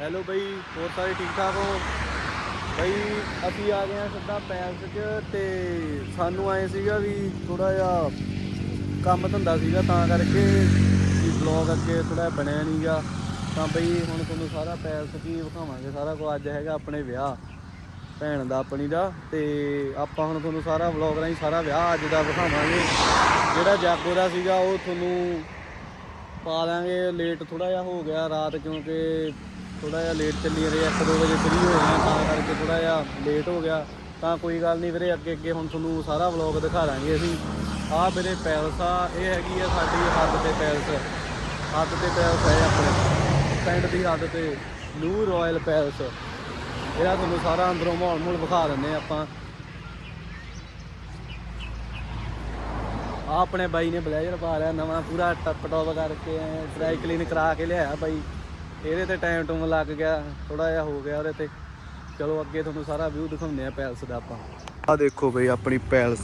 Hello ਬਈ, ਹੋਰ ਸਾਰੇ ਠੀਕ ਠਾਕ ਹੋ? ਬਈ, ਅਸੀਂ ਆ ਗਏ ਆ ਸਿੱਧਾ ਪੈਲਸ 'ਚ ਤੇ ਸਾਨੂੰ ਆਏ ਸੀਗਾ ਵੀ ਥੋੜਾ ਜਿਹਾ ਕੰਮ ਧੰਦਾ ਸੀਗਾ ਤਾਂ ਕਰਕੇ ਵੀ ਬਲੌਗ ਅੱਗੇ ਥੋੜਾ ਬਣਿਆ ਨਹੀਂਗਾ ਤਾਂ ਬਈ ਹੁਣ ਤੁਹਾਨੂੰ ਸਾਰਾ ਪੈਲਸ ਕੀ ਵਿਖਾਵਾਂਗੇ। ਸਾਰਾ ਕੁਝ ਅੱਜ ਹੈਗਾ ਆਪਣੇ ਵਿਆਹ, ਭੈਣ ਦਾ, ਆਪਣੀ ਦਾ। ਤੇ ਆਪਾਂ ਹੁਣ ਤੁਹਾਨੂੰ ਸਾਰਾ ਵਲੌਗ ਰਾਹੀਂ ਸਾਰਾ ਵਿਆਹ ਅੱਜ ਦਾ ਵਿਖਾਵਾਂਗੇ। ਜਿਹੜਾ ਜਾਗੋ ਦਾ ਸੀਗਾ ਉਹ ਤੁਹਾਨੂੰ ਪਾ ਦਾਂਗੇ। ਲੇਟ ਥੋੜਾ ਜਿਹਾ ਹੋ ਗਿਆ ਰਾਤ ਕਿਉਂਕਿ ਥੋੜਾ ਜਿਹਾ ਲੇਟ ਚੱਲੀ ਰਹੇ 1-2 ਵਜੇ ਫ੍ਰੀ ਹੋ ਗਏ ਤਾਂ ਕਰਕੇ ਥੋੜਾ ਜਿਹਾ ਲੇਟ ਹੋ ਗਿਆ। ਤਾਂ ਕੋਈ ਗੱਲ ਨਹੀਂ ਵੀਰੇ, ਅੱਗੇ ਅੱਗੇ ਹੁਣ ਤੁਹਾਨੂੰ ਸਾਰਾ ਵਲੌਗ ਦਿਖਾ ਦਾਂਗੇ ਅਸੀਂ। ਆਹ ਵੀਰੇ ਪੈਲਸ ਆ, ਇਹ ਹੈਗੀ ਆ ਸਾਡੀ ਹੱਦ ਤੇ ਪੈਲਸ ਹੱਦ ਤੇ ਪੈਲਸ ਹੈ ਆਪਣੇ, ਪਿੰਡ ਦੀ ਹੱਦ ਤੇ ਨਿਊ ਰਾਇਲ ਪੈਲਸ ਇਹਦਾ ਤੁਹਾਨੂੰ ਸਾਰਾ ਅੰਦਰੋਂ ਮਾਹੌਲ ਮੂਲ ਵਿਖਾ ਦਿੰਦੇ ਹਾਂ ਆਪਾਂ। ਆ ਆਪਣੇ ਬਾਈ ਨੇ ਬਲੇਜ਼ਰ ਪਾ ਲਿਆ, ਨਵਾਂ ਪੂਰਾ ਟੱਪ ਟੌਪ ਕਰਕੇ ਡਰਾਈ ਕਲੀਨ ਕਰਾ ਕੇ ਲਿਆਇਆ ਬਾਈ। ਇਹਦੇ ਤੇ ਟਾਈਮ ਟੂਮ ਲੱਗ ਗਿਆ ਥੋੜਾ ਜਿਹਾ ਹੋ ਗਿਆ ਉਹਦੇ ਤੇ। ਚਲੋ ਅੱਗੇ ਤੁਹਾਨੂੰ ਸਾਰਾ ਵਿਊ ਦਿਖਾਉਂਦੇ ਆ ਪੈਲਸ ਦਾ ਆਪਾਂ। ਆ ਦੇਖੋ ਬਈ ਆਪਣੀ ਪੈਲਸ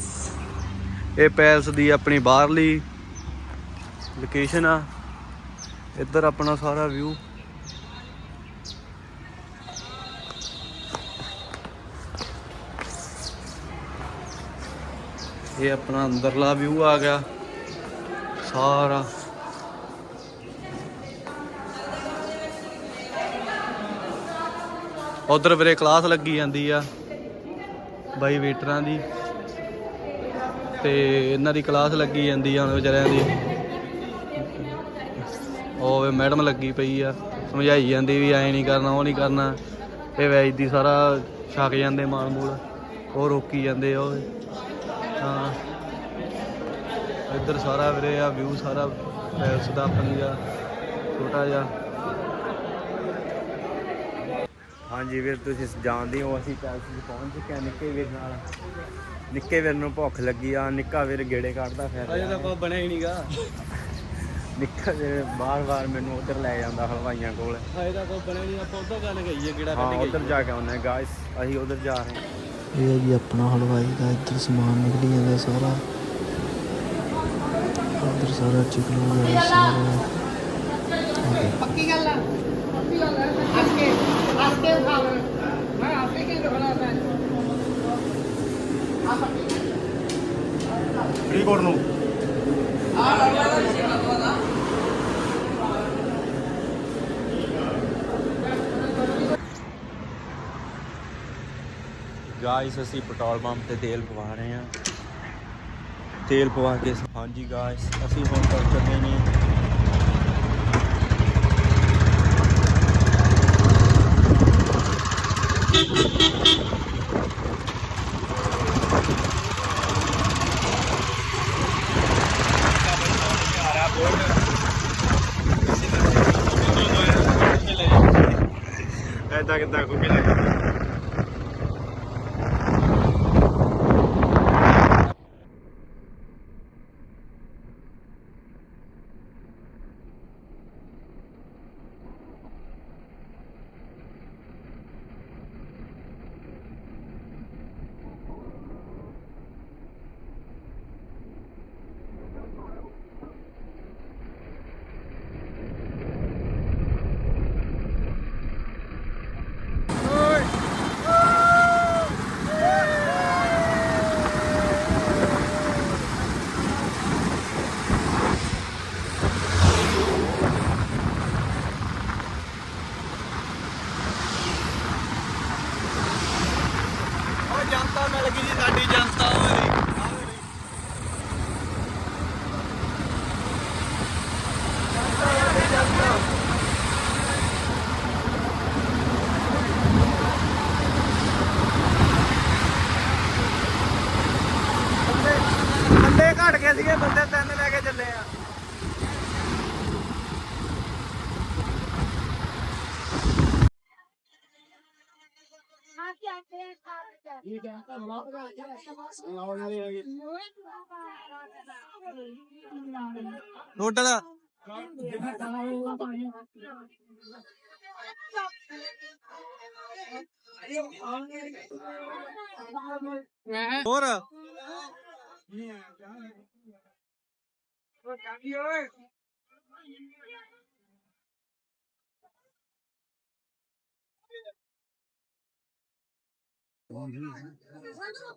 ਇਹ ਪੈਲਸ ਦੀ ਆਪਣੀ ਬਾਹਰਲੀ ਲੋਕੇਸ਼ਨ ਆ। ਇੱਧਰ ਆਪਣਾ ਸਾਰਾ ਵਿਊ ਇਹ ਆਪਣਾ ਅੰਦਰਲਾ ਵਿਊ ਆ ਗਿਆ। ਸਾਰਾ। ਉਧਰ ਵੀਰੇ ਕਲਾਸ ਲੱਗੀ ਜਾਂਦੀ ਆ ਬਾਈ ਵੇਟਰਾਂ ਦੀ। ਤੇ ਇਹਨਾਂ ਦੀ ਕਲਾਸ ਲੱਗੀ ਜਾਂਦੀ ਆ ਵਿਚਾਰਿਆਂ ਦੀ। ਉਹ ਮੈਡਮ ਲੱਗੀ ਪਈ ਆ, ਸਮਝਾਈ ਜਾਂਦੀ ਵੀ ਐ ਨਹੀਂ ਕਰਨਾ, ਉਹ ਨਹੀਂ ਕਰਨਾ। ਇਹ ਵੈਜ ਦੀ ਸਾਰਾ ਛਕ ਜਾਂਦੇ ਮਾਲ ਮੂਲ, ਉਹ ਰੋਕੀ ਜਾਂਦੇ ਆ ਉਹ ਹਾਂ। ਇੱਧਰ ਸਾਰਾ ਵੀਰੇ ਆ, ਵਿਊ ਸਾਰਾ ਪੈਲਸ ਦਾ ਆਪਣੀ ਦਾ ਛੋਟਾ ਜਿਹਾ। ਹਾਂਜੀ ਵੀਰ ਤੁਸੀਂ ਜਾਣਦੇ ਹੋ ਅਸੀਂ ਪੈਲਸ 'ਚ ਪਹੁੰਚ ਚੁੱਕੇ ਹਾਂ ਨਿੱਕੇ ਵੀਰ ਨਾਲ। ਨਿੱਕੇ ਵੀਰ ਨੂੰ ਭੁੱਖ ਲੱਗੀ ਆ ਨਿੱਕਾ ਵੀਰ ਗੇੜੇ ਕੱਢਦਾ ਫਿਰ ਅਜੇ ਤਾਂ ਕੋਈ ਬਣਿਆ ਹੀ ਨਹੀਂਗਾ ਨਿੱਕਾ ਵੀਰ ਬਾਰ-ਬਾਰ ਮੈਨੂੰ ਉਧਰ ਲੈ ਜਾਂਦਾ ਹਲਵਾਈਆਂ ਕੋਲ। ਅਜੇ ਤਾਂ ਕੋਈ ਬਣਿਆ ਨਹੀਂ ਆਪਾਂ ਉਧਰ ਗੱਲ ਗਈਏ ਕਿਹੜਾ ਹਾਂ ਉਧਰ ਜਾ ਕੇ ਆਉਣਾ ਗਾਇਸ ਅਸੀਂ ਉਧਰ ਜਾ ਰਹੇ ਹਾਂ। ਇਹ ਹੈ ਜੀ ਆਪਣਾ ਹਲਵਾਈ ਦਾ ਇੱਧਰ ਸਮਾਨ ਨਿਕਲੀ ਜਾਂਦਾ ਸਾਰਾ। ਇੱਧਰ ਸਾਰਾ ਚਿਕਨ ਵਗੈਰਾ ਸਾਰਾ। ਪੱਕੀ ਗੱਲ ਆ। ਪੱਕੀ ਗੱਲ ਆ ਹੱਸ ਕੇ ਹੱਸ ਕੇ ਉਠਾਵਣ ਮੈਂ ਆਪੇ ਕੀ ਰੋਣਾ ਮੈਂ ਆ ਪੱਕੀ ਫਰੀਦਕੋਟ ਨੂੰ। ਗਾਇਸ ਅਸੀਂ ਪੈਟਰੋਲ ਪੰਪ ਤੇ ਤੇਲ ਪਵਾ ਰਹੇ ਹਾਂ। ਤੇਲ ਪਵਾ ਕੇ ਹਾਂਜੀ ਗਾਇਸ ਅਸੀਂ ਹੁਣ ਤੱਕ ਚੱਲੇ ਨੇ ਐਦਾਂ ਕਿੱਦਾਂ ਕੋਈ ਲੱਗ ਓ ਜਨਤਾ ਮਿਲ ਗਈ ਜੀ ਸਾਡੀ ਜਨਤਾ ਓਏ ਬੰਦੇ ਘਟ ਗਏ ਸੀਗੇ ਬੰਦੇ ਤਿੰਨ ਲੈ ਕੇ ਚੱਲੇ ਆ ਟੋਟਲ ਹੋਰ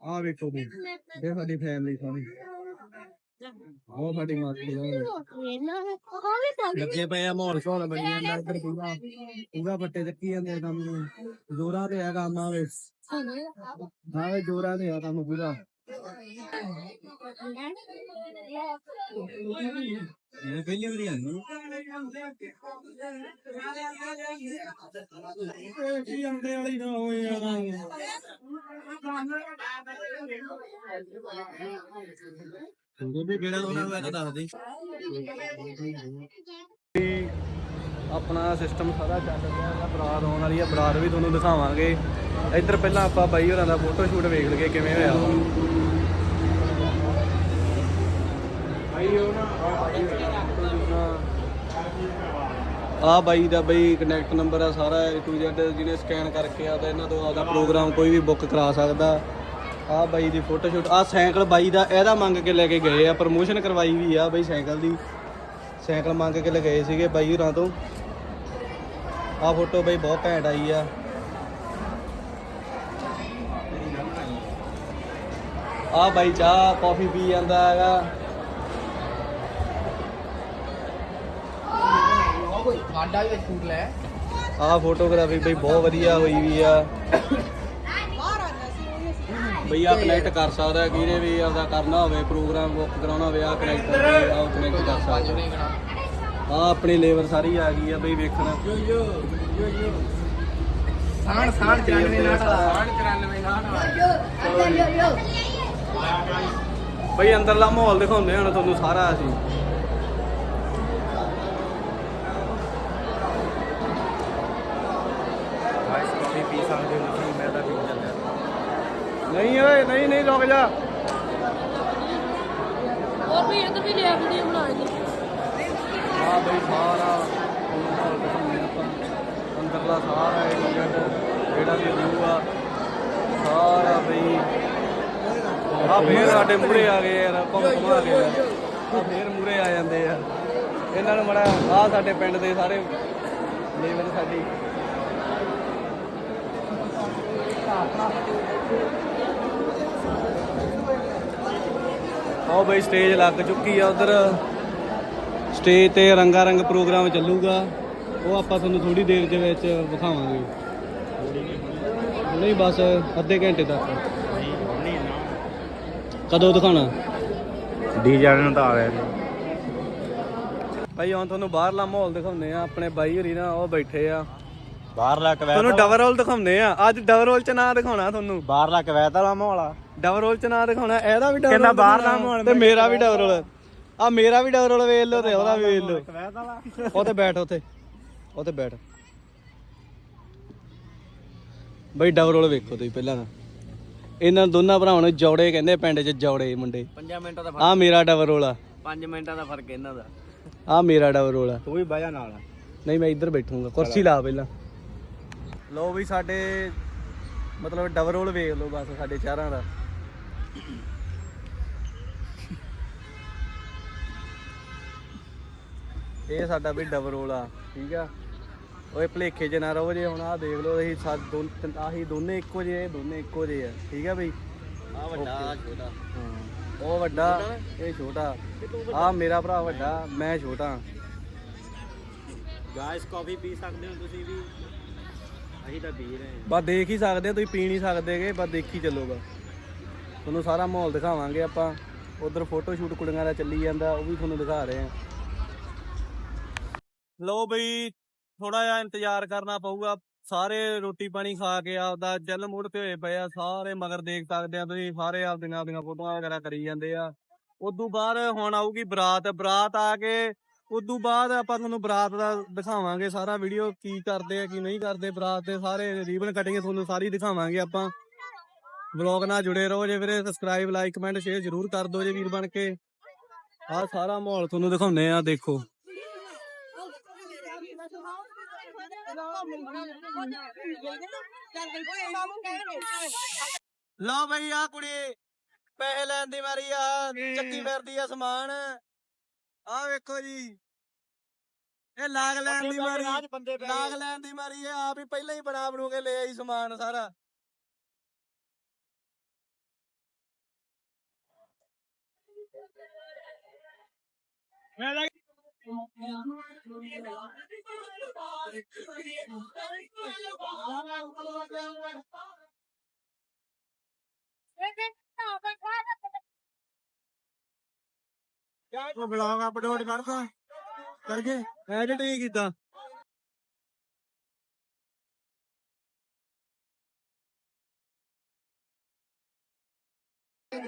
ਆ ਵੇਖੋ ਵੀ ਇਹ ਸਾਡੀ ਫੈਮਿਲੀ ਸਾਰੀ ਉਹ ਸਾਡੀ ਮਾਸੀ ਲੱਗੇ ਪਏ ਆ ਮਾਹੌਲ ਸ਼ੌਲ ਬਣੀ ਜਾਂਦਾ ਇੱਧਰ ਪੂਰਾ। ਪੂਰਾ ਪੱਟੇ ਚੱਕੀ ਜਾਂਦੇ ਆ ਕੰਮ ਨੂੰ। ਜੋਰਾਂ ਤੇ ਆ ਕੰਮ ਆਵੇ। ਆਵੇ ਜੋਰਾਂ ਤੇ ਆ ਕੰਮ ਪੂਰਾ। ਇਹ ਪਹਿਲੀ ਵਾਰੀ ਆਈ ਕੀ ਅੰਡੇ ਵਾਲੀ ਨਾ ਹੋਏ ਯਾਰ ਉਹਦੇ ਕਿਹੜਾ ਉਹਨਾਂ ਨੂੰ ਦੱਸ ਦੇ ਆਪਣਾ ਸਿਸਟਮ ਸਾਰਾ ਚੱਲ ਰਿਹਾ ਹੈ ਬਰਾਤ ਆਉਣ ਵਾਲੀ ਹੈ, ਬਰਾਤ ਵੀ ਤੁਹਾਨੂੰ ਦਿਖਾਵਾਂਗੇ। ਇੱਧਰ ਪਹਿਲਾਂ ਆਪਾਂ ਬਾਈ ਹੋਰਾਂ ਦਾ ਫੋਟੋ ਸ਼ੂਟ ਵੇਖ ਲਈਏ, ਕਿਵੇਂ ਹੋਇਆ? ਬਾਈ ਉਹ ਆ ਬਾਈ ਦਾ ਬਈ ਕਨੈਕਟ ਨੰਬਰ ਆ ਸਾਰਾ, A to Z ਜਿਹਨੇ ਸਕੈਨ ਕਰਕੇ ਆ ਤਾਂ ਇਹਨਾਂ ਤੋਂ ਆਪਦਾ ਪ੍ਰੋਗਰਾਮ ਕੋਈ ਵੀ ਬੁੱਕ ਕਰਾ ਸਕਦਾ। ਆ ਬਾਈ ਦੀ ਫੋਟੋ ਸ਼ੂਟ ਆ ਸਾਈਕਲ ਬਾਈ ਦਾ, ਇਹਦਾ ਮੰਗ ਕੇ ਲੈ ਕੇ ਗਏ ਆ ਪ੍ਰਮੋਸ਼ਨ ਕਰਵਾਈ ਵੀ ਆ ਬਾਈ ਸਾਈਕਲ ਦੀ। ਸਾਈਕਲ ਮੰਗ ਕੇ ਲੈ ਗਏ ਸੀਗੇ ਬਾਈ ਹੋਰਾਂ ਤੋਂ। ਆ ਫੋਟੋ ਬਾਈ ਬਹੁਤ ਘੈਂਟ ਆਈ ਆ। ਆ ਬਾਈ ਚਾਹ ਕਾਫੀ ਪੀ ਜਾਂਦਾ ਹੈਗਾ। ਸਾਡਾ ਵੀ ਸ਼ੂਟ ਲੈ। ਆਹ ਫੋਟੋਗ੍ਰਾਫੀ ਬਈ ਬਹੁਤ ਵਧੀਆ ਹੋਈ ਵੀ ਆ। ਬਈ ਆ ਕਨੈਕਟ ਕਰ ਸਕਦਾ ਕਿਹਨੇ ਵੀ ਆਪਦਾ ਕਰਨਾ ਹੋਵੇ ਪ੍ਰੋਗਰਾਮ ਬੁੱਕ ਕਰਾਉਣਾ ਹੋਵੇ ਆ ਕਨੈਕਟ ਆ ਕਨੈਕਟ ਕਰ ਸਕਦਾ ਆ। ਆਪਣੀ ਲੇਬਰ ਸਾਰੀ ਆ ਗਈ ਆ ਬਈ ਵੇਖਣ। ਸਾਣ ਸਾਣ 94 ਨਾਟ ਸਾਣ 94 ਨਾਟ ਬਈ ਅੰਦਰਲਾ ਮਾਹੌਲ ਦਿਖਾਉਂਦੇ ਹੁਣ ਤੁਹਾਨੂੰ ਸਾਰਾ ਅਸੀਂ ਗਾਇਸ ਕਾਫੀ ਪੀ ਸਕਦੇ ਹੋ ਤੁਸੀਂ ਮੈਂ ਤਾਂ ਪੀ ਜਾਂਦਾ ਨਹੀਂ ਓਏ ਨਹੀਂ ਨਹੀਂ ਰੁਕ ਜਾ। ਹੋਰ ਵੀ ਇੱਧਰ ਵੀ ਲਿਆ ਵੀਡੀਓ ਬਣਾਉਣੀ ਆ ਬਈ ਸਾਰਾ ਆਪਾਂ ਅੰਦਰਲਾ ਸਾਰਾ ਇਹ ਜਿਹੜਾ ਵੀ ਵਿਊ ਆ ਸਾਰਾ ਬਈ। ਆ ਫੇਰ ਸਾਡੇ ਮੂਹਰੇ ਆ ਗਏ ਯਾਰ ਘੁੰਮ ਘੁਮਾ ਕੇ ਆ ਫੇਰ ਮੂਹਰੇ ਆ ਜਾਂਦੇ ਆ। ਇਹਨਾਂ ਨੂੰ ਮੜਾ ਆ ਸਾਡੇ ਪਿੰਡ ਦੇ ਸਾਰੇ ਲੇਬਰ ਸਾਡੀ। ਆਓ ਬਈ ਸਟੇਜ ਲੱਗ ਚੁੱਕੀ ਆ ਉਧਰ। ਸਟੇਜ ਤੇ ਰੰਗਾ ਰੰਗ ਪ੍ਰੋਗਰਾਮ ਚੱਲੂਗਾ। ਉਹ ਆਪਾਂ ਤੁਹਾਨੂੰ ਥੋੜੀ ਦੇਰ ਦੇ ਵਿੱਚ ਵਿਖਾਵਾਂਗੇ। ਨਹੀਂ ਬਸ ਅੱਧੇ ਘੰਟੇ ਤੱਕ। ਕਦੋਂ ਦਿਖਾਣਾ ਡੀਜੇ ਨੂੰ ਤਾਂ ਆ ਗਿਆ ਭਾਈ ਹੁਣ ਤੁਹਾਨੂੰ ਬਾਹਰਲਾ ਮਾਹੌਲ ਦਿਖਾਉਂਦੇ ਆ। ਆਪਣੇ ਬਾਈ ਹੋਰੀ ਨਾ ਉਹ ਬੈਠੇ ਆ। ਬਾਹਰਲਾ ਕਵੈਤ ਤੁਹਾਨੂੰ ਡਬਲ ਰੋਲ ਦਿਖਾਉਂਦੇ ਆ। ਅੱਜ ਡਬਲ ਰੋਲ ਚ ਨਾ ਦਿਖਾਉਣਾ ਤੁਹਾਨੂੰ। ਬਾਹਰਲਾ ਕਵੈਤ ਵਾਲਾ ਮਾਹੌਲ ਆ। ਡਬਲ ਰੋਲ ਚ ਨਾ ਦਿਖਾਉਣਾ ਇਹਦਾ ਵੀ ਡਬਲ ਕਹਿੰਦਾ ਬਾਹਰਲਾ ਮਾਹੌਲ ਤੇ ਮੇਰਾ ਵੀ ਡਬਲ ਰੋਲ ਆ ਮੇਰਾ ਵੀ ਡਬਲ ਰੋਲ ਵੇਖ ਲਓ ਤੇ ਉਹਦਾ ਵੀ ਵੇਖ ਲਓ। ਉੱਥੇ ਬੈਠ ਉੱਥੇ। ਉੱਥੇ ਬੈਠ। ਬਈ ਡਬਲ ਰੋਲ ਵੇਖੋ ਤੁਸੀਂ ਪਹਿਲਾਂ ਤਾਂ। ਇਹਨਾਂ ਦੋਨਾਂ ਭਰਾਵਾਂ ਨੂੰ ਜੌੜੇ ਕਹਿੰਦੇ ਪਿੰਡ 'ਚ ਜੌੜੇ ਮੁੰਡੇ। 5 ਮਿੰਟਾਂ ਦਾ ਆ ਮੇਰਾ ਡਬਲ ਰੋਲ ਆ। 5 ਮਿੰਟਾਂ ਦਾ ਫ਼ਰਕ ਇਹਨਾਂ ਦਾ। ਆ ਮੇਰਾ ਡਬਲ ਰੋਲ ਆ। ਤੂੰ ਵੀ ਬਹਿ ਜਾ ਨਾਲ। ਨਹੀਂ ਮੈਂ ਇੱਧਰ ਬੈਠੂੰਗਾ। ਕੁਰਸੀ ਲਾ ਪਹਿਲਾਂ। ਲੋ ਵੀ ਸਾਡੇ ਮਤਲਬ ਡਬਲ ਰੋਲ ਵੇਖ ਲਓ ਬਸ ਸਾਡੇ ਚਾਰਾਂ ਦਾ। ਇਹ ਸਾਡਾ ਵੀ ਡਬਲ ਰੋਲ ਆ ਠੀਕ ਆ? ਓਏ ਭਲੇਖੇ 'ਚ ਨਾ ਰਹੋ ਜੇ ਹੁਣ ਆਹ ਦੇਖ ਲਓ ਅਸੀਂ ਸਾ ਦੋ ਤਿੰਨ- ਆਹੀ ਦੋਨੇ ਇੱਕੋ ਜਿਹੇ ਇਹ ਦੋਨੇ ਇੱਕੋ ਜਿਹੇ ਆ ਠੀਕ ਆ ਬਈ? ਆ ਵੱਡਾ ਛੋਟਾ। ਹਾਂ ਉਹ ਵੱਡਾ ਇਹ ਛੋਟਾ। ਆ ਮੇਰਾ ਭਰਾ ਵੱਡਾ ਮੈਂ ਛੋਟਾ। ਗਾਇਸ ਕਾਫੀ ਪੀ ਸਕਦੇ ਹੋ ਤੁਸੀਂ ਵੀ? ਅਸੀਂ ਤਾਂ ਪੀ ਰਹੇ ਬਸ ਦੇਖ ਹੀ ਸਕਦੇ ਆ, ਤੁਸੀਂ ਪੀ ਨਹੀਂ ਸਕਦੇਗੇ ਬਸ ਦੇਖੀ ਚੱਲੋਗਾ ਤੁਹਾਨੂੰ ਸਾਰਾ ਮਾਹੌਲ ਦਿਖਾਵਾਂਗੇ ਆਪਾਂ। ਉਧਰ ਫੋਟੋ ਸ਼ੂਟ ਕੁੜੀਆਂ ਦਾ ਚੱਲੀ ਜਾਂਦਾ ਉਹ ਵੀ ਤੁਹਾਨੂੰ ਦਿਖਾ ਰਹੇ ਆ ਲੋ ਬਈ ਥੋੜਾ ਜਿਹਾ ਇੰਤਜ਼ਾਰ ਕਰਨਾ ਪਊਗਾ। ਸਾਰੇ ਰੋਟੀ ਪਾਣੀ ਖਾ ਕੇ ਆਪਦਾ ਜਲ ਮੂਡ ਤੇ ਹੋਏ ਪਏ ਆ, ਸਾਰੇ ਮਗਰ ਦੇਖ ਸਕਦੇ ਆ ਤੁਸੀਂ, ਸਾਰੇ ਆਪਦੀਆਂ ਆਪਦੀਆਂ ਫੋਟੋਆਂ ਵਗੈਰਾ ਕਰੀ ਜਾਂਦੇ ਆ। ਉਦੋਂ ਬਾਅਦ ਹੁਣ ਆਊਗੀ ਬਰਾਤ ਬਰਾਤ ਆ ਕੇ ਉਦੋਂ ਬਾਅਦ ਆਪਾਂ ਤੁਹਾਨੂੰ ਬਰਾਤ ਦਾ ਦਿਖਾਵਾਂਗੇ ਸਾਰਾ ਵੀਡੀਓ ਕੀ ਕਰਦੇ ਆ, ਕੀ ਨਹੀਂ ਕਰਦੇ ਬਰਾਤ ਦੇ, ਸਾਰੇ ਰੀਬਨ ਕਟਿੰਗ ਤੁਹਾਨੂੰ ਸਾਰੀ ਦਿਖਾਵਾਂਗੇ ਆਪਾਂ। ਵਲੌਗ ਨਾਲ ਜੁੜੇ ਰਹੋ ਜੇ ਵੀਰੇ ਸਬਸਕ੍ਰਾਈਬ ਲਾਈਕ ਕਮੈਂਟ ਸ਼ੇਅਰ ਜ਼ਰੂਰ ਕਰ ਦਿਓ ਜੇ ਵੀਰ ਬਣ ਕੇ। ਆਹ ਸਾਰਾ ਮਾਹੌਲ ਤੁਹਾਨੂੰ ਦਿਖਾਉਂਦੇ ਆ, ਦੇਖੋ। ਲਓ ਬਈ ਆ ਕੁੜੀ ਪੈਸੇ ਲੈਣ ਦੀ ਵਾਰੀ ਆ ਚੱਕੀ ਫਿਰਦੀ ਆ ਸਮਾਨ। ਆ ਵੇਖੋ ਜੀ ਇਹ ਲਾਗ ਲੈਣ ਦੀ ਮਾਰੀ ਲਾਗ ਲੈਣ ਦੀ ਮਾਰੀ ਇਹ ਆਪ ਹੀ ਪਹਿਲਾਂ ਹੀ ਬਣਾ ਬਣੂ ਕੇ ਲੈ ਆਈ ਸਮਾਨ ਸਾਰਾ। ਮੈਂ ਉਹ ਬਲੌਗ ਅਪਲੋਡ ਕਰਦਾ। ਕਰਕੇ ਐਡਿਟ ਹੀ ਕੀਤਾ।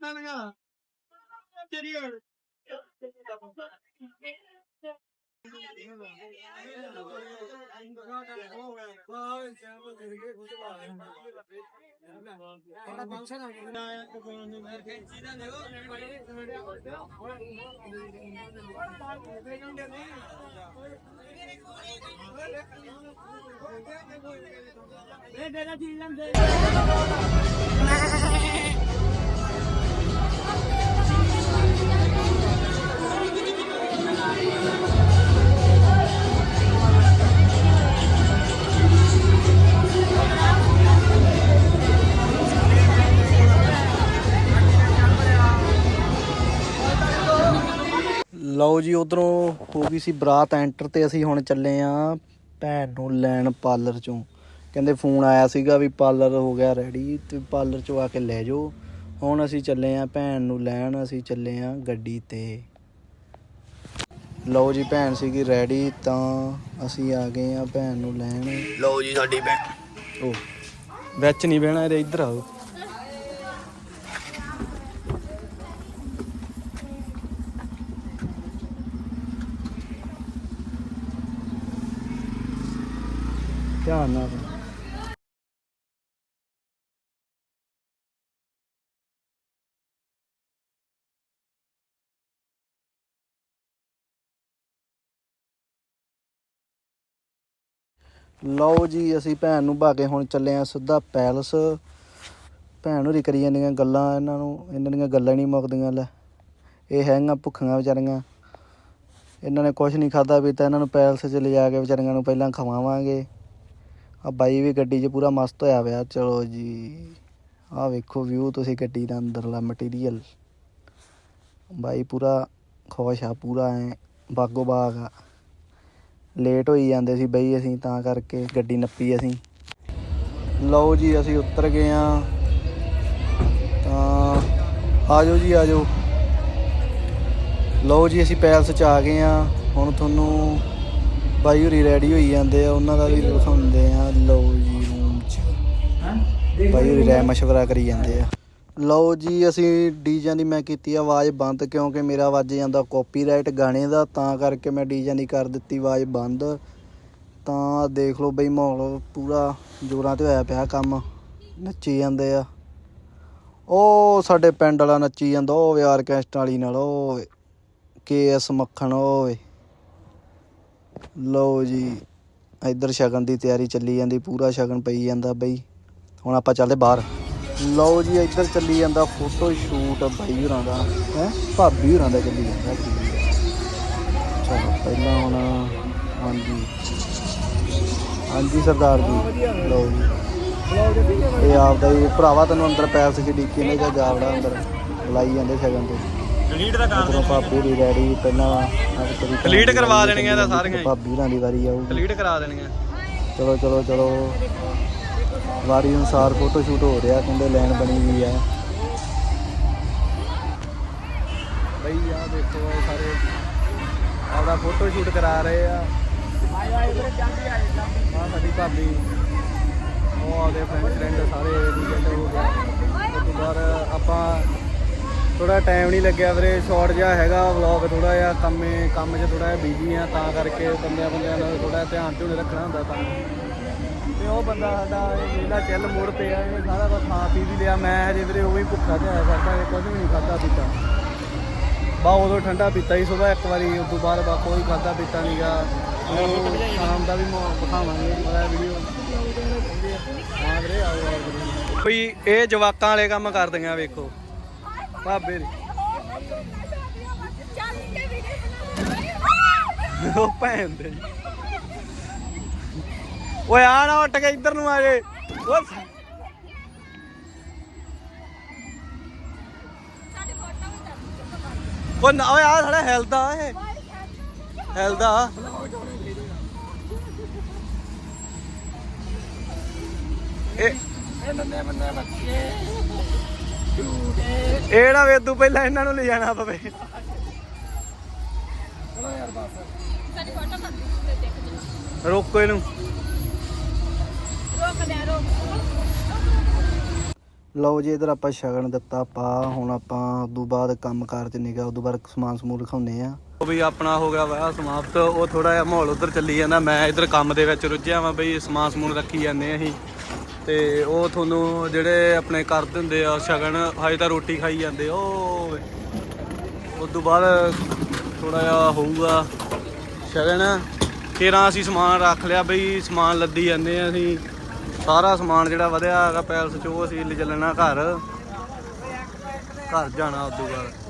talaga. Interior. ਲਓ ਜੀ ਉਧਰੋਂ ਹੋ ਗਈ ਸੀ ਬਰਾਤ ਐਂਟਰ ਤੇ ਅਸੀਂ ਹੁਣ ਚੱਲੇ ਆ ਭੈਣ ਨੂੰ ਲੈਣ ਪਾਰਲਰ ਚੋਂ। ਕਹਿੰਦੇ ਫੋਨ ਆਇਆ ਸੀਗਾ ਵੀ ਪਾਰਲਰ ਹੋ ਗਿਆ ਰੈਡੀ ਤੇ ਪਾਰਲਰ ਚੋਂ ਆ ਕੇ ਲੈ ਜਾਓ। ਹੁਣ ਅਸੀਂ ਚੱਲੇ ਆ ਭੈਣ ਨੂੰ ਲੈਣ ਅਸੀਂ ਚੱਲੇ ਆ ਗੱਡੀ ਤੇ। ਲਓ ਜੀ ਭੈਣ ਸੀਗੀ ਰੈਡੀ ਤਾਂ ਅਸੀਂ ਆ ਗਏ ਆ ਭੈਣ ਨੂੰ ਲੈਣ। ਲਓ ਜੀ ਸਾਡੀ ਭੈਣ। ਉਹ ਵਿੱਚ ਨਹੀਂ ਬਹਿਣਾ ਇਹਦੇ ਇੱਧਰ ਆਓ। ਧਿਆਨ ਨਾਲ। ਲਓ ਜੀ, ਅਸੀਂ ਭੈਣ ਨੂੰ ਭਾਗੇ ਹੁਣ ਚੱਲੇ ਆ ਸਿੱਧਾ ਪੈਲਸ। ਭੈਣ ਨੂੰ ਕਰੀ ਜਾਂਦੀਆਂ ਗੱਲਾਂ, ਇਹਨਾਂ ਨੂੰ, ਇਹਨਾਂ ਦੀਆਂ ਗੱਲਾਂ ਨਹੀਂ ਮੁੱਕਦੀਆਂ, ਲੈ। ਇਹ ਹੈਗੀਆਂ ਭੁੱਖੀਆਂ ਵਿਚਾਰੀਆਂ। ਇਹਨਾਂ ਨੇ ਕੁਝ ਨਹੀਂ ਖਾਦਾ ਵੀ ਤਾਂ ਇਹਨਾਂ ਨੂੰ ਪੈਲਸ 'ਚ ਲਿਜਾ ਕੇ ਵਿਚਾਰੀਆਂ ਨੂੰ ਪਹਿਲਾਂ ਖਵਾਵਾਂਗੇ। ਆ ਬਾਈ ਵੀ ਗੱਡੀ 'ਚ ਪੂਰਾ ਮਸਤ ਹੋਇਆ ਪਿਆ। ਚਲੋ ਜੀ ਆਹ ਵੇਖੋ ਵਿਊ ਤੁਸੀਂ ਗੱਡੀ ਦਾ ਅੰਦਰਲਾ ਮਟੀਰੀਅਲ ਬਾਈ ਪੂਰਾ ਖੁਸ਼ ਆ, ਪੂਰਾ ਐ ਬਾਗੋ ਬਾਗ ਆ। ਲੇਟ ਹੋਈ ਜਾਂਦੇ ਸੀ ਬਈ ਅਸੀਂ, ਤਾਂ ਕਰਕੇ ਗੱਡੀ ਨੱਪੀ ਅਸੀਂ। ਲਓ ਜੀ, ਅਸੀਂ ਉਤਰ ਗਏ ਆ। ਤਾਂ ਆਜੋ ਜੀ, ਆਜੋ। ਲਓ ਜੀ, ਅਸੀਂ ਪੈਲਸ ਚ ਆ ਗਏ ਆ। ਹੁਣ ਤੁਹਾਨੂੰ ਬਾਈ ਹੋਰੀ ਰੈਡੀ ਹੋਈ ਜਾਂਦੇ ਆ ਉਹਨਾਂ ਦਾ ਵੀ ਦਿਖਾਉਂਦੇ ਆ। ਲਓ ਜੀ ਰੂਮ ਚ। ਬਾਈ ਹੋਰੀ ਰਾਇ ਮਸ਼ਵਰਾ ਕਰੀ ਜਾਂਦੇ ਆ। ਲਓ ਜੀ ਅਸੀਂ ਡੀਜਾਂ ਦੀ ਮੈਂ ਕੀਤੀ ਆਵਾਜ਼ ਬੰਦ ਕਿਉਂਕਿ ਮੇਰਾ ਵੱਜ ਜਾਂਦਾ ਕਾਪੀਰਾਈਟ ਗਾਣੇ ਦਾ ਤਾਂ ਕਰਕੇ ਮੈਂ ਡੀਜਾਂ ਦੀ ਕਰ ਦਿੱਤੀ ਆਵਾਜ਼ ਬੰਦ। ਤਾਂ ਦੇਖ ਲਓ ਬਈ ਮਾਹੌਲ ਪੂਰਾ ਜੋਰਾਂ ਤੇ ਹੋਇਆ ਪਿਆ ਕੰਮ। ਨੱਚੀ ਜਾਂਦੇ ਆ। ਉਹ ਸਾਡੇ ਪਿੰਡ ਵਾਲਾ ਨੱਚੀ ਜਾਂਦਾ ਉਹ ਵੇ ਆਰਕੈਸਟਰਾ ਵਾਲੀ ਨਾਲ ਉਹ ਕੇ ਐਸ ਮੱਖਣ ਓਏ। ਲਓ ਜੀ, ਇੱਧਰ ਸ਼ਗਨ ਦੀ ਤਿਆਰੀ ਚੱਲੀ ਜਾਂਦੀ, ਪੂਰਾ ਸ਼ਗਨ ਪਈ ਜਾਂਦਾ ਬਈ। ਹੁਣ ਆਪਾਂ ਚੱਲਦੇ ਬਾਹਰ। ਲਓ ਜੀ, ਇੱਧਰ ਚੱਲੀ ਜਾਂਦਾ ਫੋਟੋ ਸ਼ੂਟ ਬਾਈ ਹੋਰਾਂ ਦਾ, ਹੈ? ਭਾਬੀ ਹੋਰਾਂ ਦਾ ਚੱਲੀ ਜਾਂਦਾ ਚਲੋ, ਪਹਿਲਾਂ ਹੁਣ, ਹਾਂਜੀ। ਹਾਂਜੀ ਸਰਦਾਰ ਜੀ, ਲਓ ਜੀ। ਇਹ ਆਪਦਾ ਹੀ ਭਰਾਵਾ ਤੈਨੂੰ ਅੰਦਰ ਪੈਲਸ ਚ ਡੀਕੀ ਨੇ ਜਾਂ ਜਾਵੜਾ ਅੰਦਰ, ਬੁਲਾਈ ਜਾਂਦੇ ਸ਼ਗਨ ਤੇ। ਡਿਲੀਟ ਦਾ ਭਾਬੀ ਡੈਡੀ ਪਹਿਲਾਂ ਤੇਰੀ ਕਰਵਾ ਦੇਣੀਆਂ ਤਾਂ ਚੱਲੀ ਸਾਰੀਆਂ ਹੀ। ਭਾਬੀ ਦੀ ਵਾਰੀ ਆਊਗੀ। ਡਿਲੀਟ ਕਰਾ ਦੇਣੀਆਂ। ਚਲੋ ਚਲੋ ਚਲੋ। ਵਾਰੀ ਅਨੁਸਾਰ ਫੋਟੋ ਸ਼ੂਟ ਹੋ ਰਿਹਾ ਕਹਿੰਦੇ ਲਾਈਨ ਬਣੀ ਹੋਈ ਹੈ ਬਈ ਆ ਦੇਖੋ ਇਹ ਸਾਰੇ ਆਪਦਾ ਫੋਟੋ ਸ਼ੂਟ ਕਰਾ ਰਹੇ ਆ। ਆ ਸਾਡੀ ਭਾਬੀ। ਉਹ ਆਪਦੇ ਫਰੈਂਡ ਫਰੈਂਡ ਸਾਰੇ ਰੀਜੈਂਟ ਹੋ ਗਿਆ। ਤੋਂ ਬਾਅਦ ਆਪਾਂ ਥੋੜਾ ਟਾਈਮ ਨਹੀਂ ਲੱਗਿਆ ਵੀਰੇ ਸ਼ਾਰਟ ਜਿਹਾ ਹੈਗਾ ਵਲੌਗ ਥੋੜਾ ਜਿਹਾ ਕੰਮੇ ਕੰਮ 'ਚ ਥੋੜਾ ਜਿਹਾ ਬਿਜ਼ੀ ਆ ਤਾਂ ਕਰਕੇ ਬੰਦਿਆਂ ਬੰਦਿਆਂ ਨਾਲ ਥੋੜਾ ਧਿਆਨ ਧਿਆਨ ਰੱਖਣਾ ਹੁੰਦਾ ਤਾਂ। ਤੇ ਉਹ ਬੰਦਾ ਸਾਡਾ ਇਹ ਵੇਲਾ ਚੱਲ ਮੋੜ ਤੇ ਆ ਇਹ ਸਾਰਾ ਕੁਝ ਖਾ ਪੀ ਵੀ ਲਿਆ। ਮੈਂ ਹਜੇ ਵੀਰੇ ਉਹ ਹੀ ਭੁੱਖਾ ਤੇ ਆਇਆ ਕਰਦਾ ਕੁਝ ਵੀ ਨਹੀਂ ਖਾਦਾ ਪੀਤਾ। ਬਾ ਉਦੋਂ ਠੰਡਾ ਪੀਤਾ ਸੀ ਸਵੇਰ ਇੱਕ ਵਾਰੀ ਉਸ ਤੋਂ ਬਾਅਦ ਬਾ ਕੋਈ ਖਾਦਾ ਪੀਤਾ ਨਹੀਂਗਾ ਸ਼ਾਮ ਦਾ ਵੀ ਵਿਖਾਵਾਂਗੇ ਮੇਰਾ ਵੀਡੀਓ। ਹਾਂ ਵੀਰੇ ਆਓ ਕੋਈ ਇਹ ਜਵਾਕਾਂ ਵਾਲੇ ਕੰਮ ਕਰਦੀਆਂ ਵੇਖੋ। ਭਾਬੇ ਦੀ ਉਹ ਭੈਣ ਦੇ। ਓਏ ਆ ਨਾ ਉੱਠ ਕੇ ਇੱਧਰ ਨੂੰ ਆ ਜੇ। ਓਏ ਉਹ ਨਾ ਓਏ ਆ ਸਾਡਾ ਹੈਲਦਾ ਇਹ ਹੈਲਦਾ ਇਹ ਇਹ ਨਾ ਵੇ ਤੂੰ ਪਹਿਲਾਂ ਇਹਨਾਂ ਨੂੰ ਲੈ ਜਾਣਾ ਪਵੇ ਰੋਕੋ ਇਹਨੂੰ। ਲਓ ਜੀ ਇਧਰ ਆਪਾਂ ਸ਼ਗਨ ਦਿੱਤਾ ਪਾ ਹੁਣ ਆਪਾਂ ਉਦੋਂ ਬਾਅਦ ਕੰਮ ਕਾਰ ਚ ਨਿਗਾ ਉਦੋਂ ਬਾਅਦ ਸਮਾਨ ਸਮੂਨ ਦਿਖਾਉਂਦੇ ਆ ਉਹ ਵੀ ਆਪਣਾ ਹੋ ਗਿਆ ਵਿਆਹ ਸਮਾਪਤ। ਉਹ ਥੋੜਾ ਜਿਹਾ ਮਾਹੌਲ ਉਧਰ ਚੱਲੀ ਜਾਂਦਾ। ਮੈਂ ਇਧਰ ਕੰਮ ਦੇ ਵਿੱਚ ਰੁੱਝਿਆ ਵਾਂ ਬਈ ਸਮਾਨ ਸਮੂਨ ਰੱਖੀ ਜਾਂਦੇ ਆ ਅਸੀਂ। ਤੇ ਉਹ ਤੁਹਾਨੂੰ ਜਿਹੜੇ ਆਪਣੇ ਕਰਦੇ ਹੁੰਦੇ ਆ, ਸ਼ਗਨ, ਹਜੇ ਤਾਂ ਰੋਟੀ ਖਾਈ ਜਾਂਦੇ ਉਹ ਉਸ ਤੋਂ ਬਾਅਦ ਥੋੜਾ ਜਿਹਾ ਹੋਊਗਾ ਸ਼ਗਨ। ਕੇਰਾਂ ਅਸੀਂ ਸਮਾਨ ਰੱਖ ਲਿਆ ਬਈ, ਸਮਾਨ ਲੱਦੀ ਜਾਂਦੇ ਆ ਅਸੀਂ। ਸਾਰਾ ਸਮਾਨ ਜਿਹੜਾ ਵਧਿਆ ਹੈਗਾ ਪੈਲਸ ਚ, ਉਹ ਅਸੀਂ ਲੈ ਚੱਲਣਾ ਘਰ। ਘਰ ਜਾਣਾ ਉਸ ਤੋਂ ਬਾਅਦ।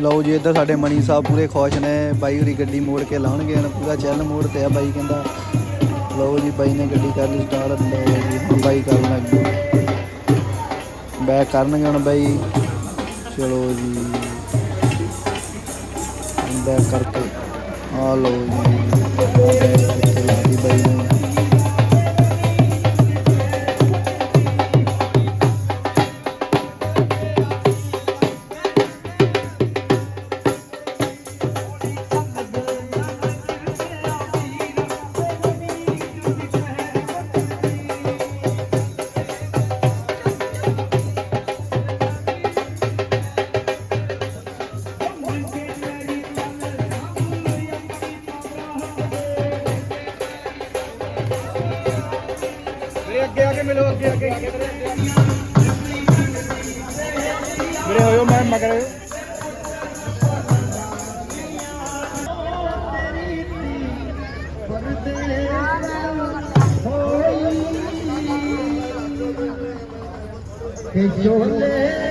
ਲਓ ਜੀ, ਇੱਧਰ ਸਾਡੇ ਮਣੀ ਸਾਹਿਬ ਪੂਰੇ ਖੁਸ਼ ਨੇ। ਬਾਈ ਹੋਰੀ ਗੱਡੀ ਮੋੜ ਕੇ ਲਾਉਣਗੇ ਹਨ ਪੂਰਾ ਚੈਲ ਮੋੜ ਤੇ ਆ ਬਾਈ ਕਹਿੰਦਾ। ਲਓ ਜੀ, ਬਾਈ ਨੇ ਗੱਡੀ ਕਰ ਲਈ ਸਟਾਰਟ ਲਓ ਜੀ। ਬਾਈ ਕਰਨ ਲੱਗ ਗਈ ਬੈਕ ਕਰਨਗੇ ਹੁਣ ਬਾਈ। ਚਲੋ ਜੀ। ਬੈਕ ਕਰਕੇ। ਆ ਲਓ ਜੀ। Que yo le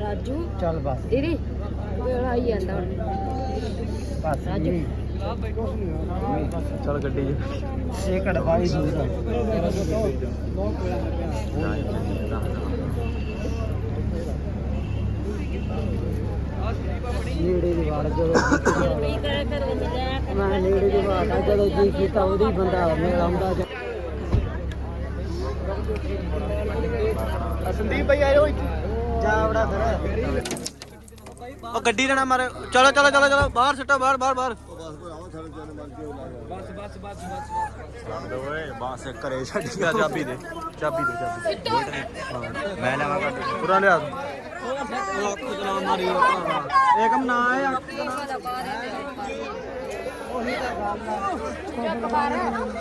ਰਾਜੂ ਚੱਲ ਬਸ। ਤੇਰੀ ਵੇਲਾ ਆਈ ਜਾਂਦਾ ਹੁਣ। ਬਸ ਰਾਜੂ। ਚੱਲ ਗੱਡੀ 'ਚ। ਇਹ ਕੜਵਾਈ ਦੂਰ ਨੇੜੇ ਦੀ ਵਾਰ ਜਦੋਂ ਕੀ ਕਰੇ ਕਰ ਮੈਂ ਨੇੜੇ ਦੀ ਵਾਰ ਆ ਜਦੋਂ ਜੀ ਕੀਤਾ ਉਹਦੀ ਬੰਦਾ ਮੇਲ ਆਉਂਦਾ ਜਾ ਸੰਦੀਪ ਭਾਈ ਆਇਓ ਜਾਵੜਾ ਫਿਰ। ਉਹ ਗੱਡੀ ਦੇਣਾ ਮਾਰੇ ਚਲੋ ਚਲੋ ਚਲੋ ਚਲੋ ਬਾਹਰ ਸਿੱਟੋ ਬਾਹਰ ਬਾਹਰ ਬਾਹਰ। ਬਸ ਘਰੇ ਛੱਡ ਗਿਆ ਚਾਬੀ ਦੇ। ਚਾਬੀ ਦੇ ਚਾਬੀ ਮੈਂ ਲਵਾਂਗਾ। ਪੂਰਾ ਲਿਆ ਲੱਖ ਚਲਾ ਮਾਰੀ ਏਕਮ ਨਾ ਆਇਆ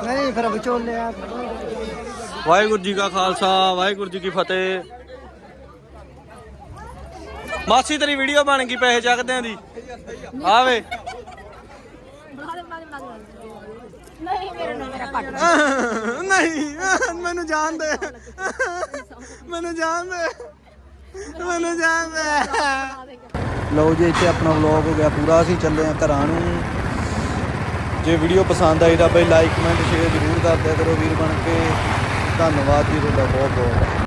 ਨਹੀਂ ਫਿਰ ਵਿਚੋਲਿਆ। ਵਾਹਿਗੁਰੂ ਜੀ ਕਾ ਖਾਲਸਾ ਵਾਹਿਗੁਰੂ ਜੀ ਕੀ ਫਤਿਹ। ਮਾਸੀ ਤੇਰੀ ਵੀਡੀਓ ਬਣ ਗਈ ਪੈਸੇ ਚੱਕਦਿਆਂ ਦੀ। ਆਵੇ। ਨਹੀਂ ਮੇਰੇ ਨਾਲ ਮੇਰਾ ਪੱਟ ਨਹੀਂ। ਮੈਨੂੰ ਜਾਣ ਦੇ ਮੈਨੂੰ ਜਾਣ ਦੇ ਮੈਨੂੰ ਜਾਣ ਦੇ। ਲਓ ਜੀ, ਇੱਥੇ ਆਪਣਾ ਵਲੌਗ ਹੋ ਗਿਆ ਪੂਰਾ। ਅਸੀਂ ਚੱਲੇ ਆ ਘਰਾਂ ਨੂੰ। ਜੇ ਵੀਡੀਓ ਪਸੰਦ ਆਈ ਤਾਂ ਬਈ ਲਾਈਕ ਕਮੈਂਟ ਸ਼ੇਅਰ ਜ਼ਰੂਰ ਕਰਦੇ ਕਰੋ ਵੀਰ ਬਣ ਕੇ। ਧੰਨਵਾਦ ਜੀ ਤੁਹਾਡਾ ਬਹੁਤ ਬਹੁਤ